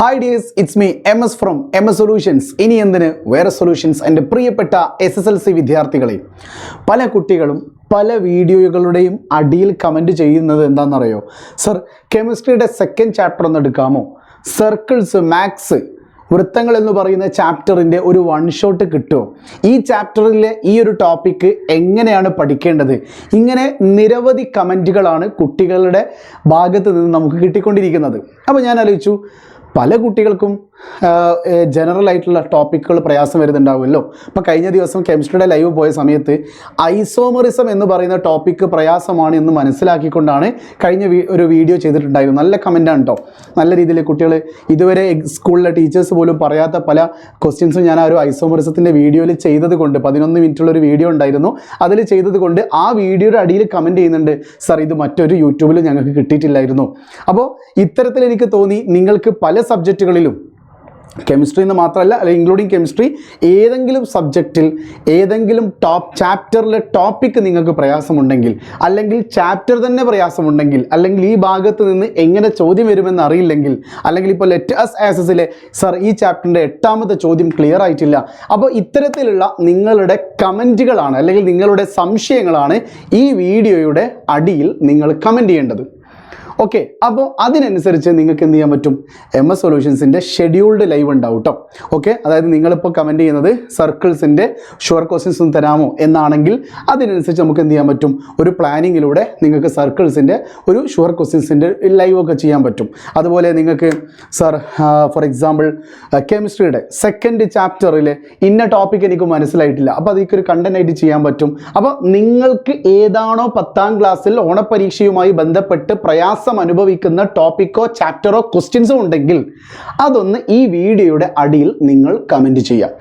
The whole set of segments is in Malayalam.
Hi dears it's me M S from M S solutions ഇനി എന്തിന് വേറെ സൊല്യൂഷൻസ് എന്റെ പ്രിയപ്പെട്ട എസ് എസ് എൽ സി വിദ്യാർത്ഥികളെ പല കുട്ടികളും പല വീഡിയോകളുടെയും അടിയിൽ കമന്റ് ചെയ്യുന്നത് എന്താണെന്നറിയോ? സർ കെമിസ്ട്രിയുടെ സെക്കൻഡ് ചാപ്റ്റർ ഒന്ന് എടുക്കാമോ? സർക്കിൾസ് മാത്സ് വൃത്തങ്ങൾ എന്ന് പറയുന്ന ചാപ്റ്ററിന്റെ ഒരു വൺ ഷോട്ട് കിട്ടുമോ? ഈ ചാപ്റ്ററിലെ ഈ ഒരു ടോപ്പിക്ക് എങ്ങനെയാണ് പഠിക്കേണ്ടത്? ഇങ്ങനെ നിരവധി കമന്റുകളാണ് കുട്ടികളുടെ ഭാഗത്ത് നിന്ന് നമുക്ക് കിട്ടിക്കൊണ്ടിരിക്കുന്നത്. അപ്പോൾ ഞാൻ ആലോചിച്ചു പല കുട്ടികൾക്കും ജനറൽ ആയിട്ടുള്ള ടോപ്പിക്കുകൾ പ്രയാസം വരുന്നുണ്ടാവുമല്ലോ. അപ്പോൾ കഴിഞ്ഞ ദിവസം കെമിസ്ട്രിയുടെ ലൈവ് പോയ സമയത്ത് ഐസോമറിസം എന്ന് പറയുന്ന ടോപ്പിക്ക് പ്രയാസമാണ് എന്ന് മനസ്സിലാക്കിക്കൊണ്ടാണ് കഴിഞ്ഞ ഒരു വീഡിയോ ചെയ്തിട്ടുണ്ടായിരുന്നു നല്ല കമന്റാണ് കേട്ടോ നല്ല രീതിയിൽ കുട്ടികൾ ഇതുവരെ സ്കൂളിലെ ടീച്ചേഴ്സ് പോലും പറയാത്ത പല ക്വസ്റ്റ്യൻസും ഞാൻ ആ ഒരു ഐസോമറിസത്തിന്റെ വീഡിയോയിൽ ചെയ്തത് കൊണ്ട് പതിനൊന്ന് മിനിറ്റുള്ള ഒരു വീഡിയോ ഉണ്ടായിരുന്നു. അതിൽ ചെയ്തത് കൊണ്ട് ആ വീഡിയോയുടെ അടിയിൽ കമന്റ് ചെയ്യുന്നുണ്ട് സർ ഇത് മറ്റൊരു യൂട്യൂബിൽ ഞങ്ങൾക്ക് കിട്ടിയിട്ടില്ലായിരുന്നു. അപ്പോൾ ഇത്തരത്തിൽ എനിക്ക് തോന്നി നിങ്ങൾക്ക് പല സബ്ജക്റ്റുകളിലും കെമിസ്ട്രി എന്ന് മാത്രമല്ല അല്ലെങ്കിൽ ഇൻക്ലൂഡിങ് കെമിസ്ട്രി ഏതെങ്കിലും സബ്ജക്റ്റിൽ ഏതെങ്കിലും ടോപ്പ് ചാപ്റ്ററിലെ ടോപ്പിക്ക് നിങ്ങൾക്ക് പ്രയാസമുണ്ടെങ്കിൽ അല്ലെങ്കിൽ ചാപ്റ്റർ തന്നെ പ്രയാസമുണ്ടെങ്കിൽ അല്ലെങ്കിൽ ഈ ഭാഗത്ത് നിന്ന് എങ്ങനെ ചോദ്യം വരുമെന്ന് അറിയില്ലെങ്കിൽ അല്ലെങ്കിൽ ഇപ്പോൾ അസ് ആസസിലെ സർ ഈ ചാപ്റ്ററിന്റെ എട്ടാമത്തെ ചോദ്യം ക്ലിയർ ആയിട്ടില്ല. അപ്പോൾ ഇത്തരത്തിലുള്ള നിങ്ങളുടെ കമന്റുകളാണ് അല്ലെങ്കിൽ നിങ്ങളുടെ സംശയങ്ങളാണ് ഈ വീഡിയോയുടെ അടിയിൽ നിങ്ങൾ കമന്റ് ചെയ്യേണ്ടത്. ഓക്കെ അപ്പോൾ അതിനനുസരിച്ച് നിങ്ങൾക്ക് എന്ത് ചെയ്യാൻ പറ്റും? എം എസ് സൊല്യൂഷൻസിന്റെ ഷെഡ്യൂൾഡ് ലൈവ് ഉണ്ടാവും കേട്ടോ ഓക്കെ അതായത് നിങ്ങളിപ്പോൾ കമന്റ് ചെയ്യുന്നത് സർക്കിൾസിന്റെ ഷുവർ ക്വസ്റ്റ്യൻസ് ഒന്ന് തരാമോ എന്നാണെങ്കിൽ അതിനനുസരിച്ച് നമുക്ക് എന്ത് ചെയ്യാൻ പറ്റും? ഒരു പ്ലാനിങ്ങിലൂടെ നിങ്ങൾക്ക് സർക്കിൾസിന്റെ ഒരു ഷുവർ ക്വസ്റ്റ്യൻസിന്റെ ലൈവ് ഒക്കെ ചെയ്യാൻ പറ്റും. അതുപോലെ നിങ്ങൾക്ക് സർ ഫോർ എക്സാമ്പിൾ കെമിസ്ട്രിയുടെ സെക്കൻഡ് ചാപ്റ്ററിൽ ഇന്ന ടോപ്പിക് എനിക്ക് മനസ്സിലായിട്ടില്ല. അപ്പോൾ അതൊക്കെ ഒരു കണ്ടന്റ് ചെയ്യാൻ പറ്റും. അപ്പോൾ നിങ്ങൾക്ക് ഏതാണോ പത്താം ക്ലാസ്സിൽ ഓണപരീക്ഷയുമായി ബന്ധപ്പെട്ട് പ്രയാസം അനുഭവിക്കുന്ന ടോപ്പിക്കോ ചാപ്റ്ററോ ക്വസ്റ്റ്യൻസോ ഉണ്ടെങ്കിൽ അതൊന്ന് ഈ വീഡിയോയുടെ അടിയിൽ നിങ്ങൾ കമന്റ് ചെയ്യാം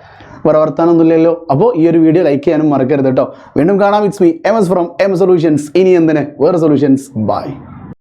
വേറെ വർത്താനൊന്നുമില്ലല്ലോ അപ്പോൾ ഈ ഒരു വീഡിയോ ലൈക്ക് ചെയ്യാനും മറക്കരുത് കേട്ടോ. വീണ്ടും കാണാം. It's me M S from M solutions ഇനി എന്തിന്? വേറെ സൊല്യൂഷൻസ് ബൈ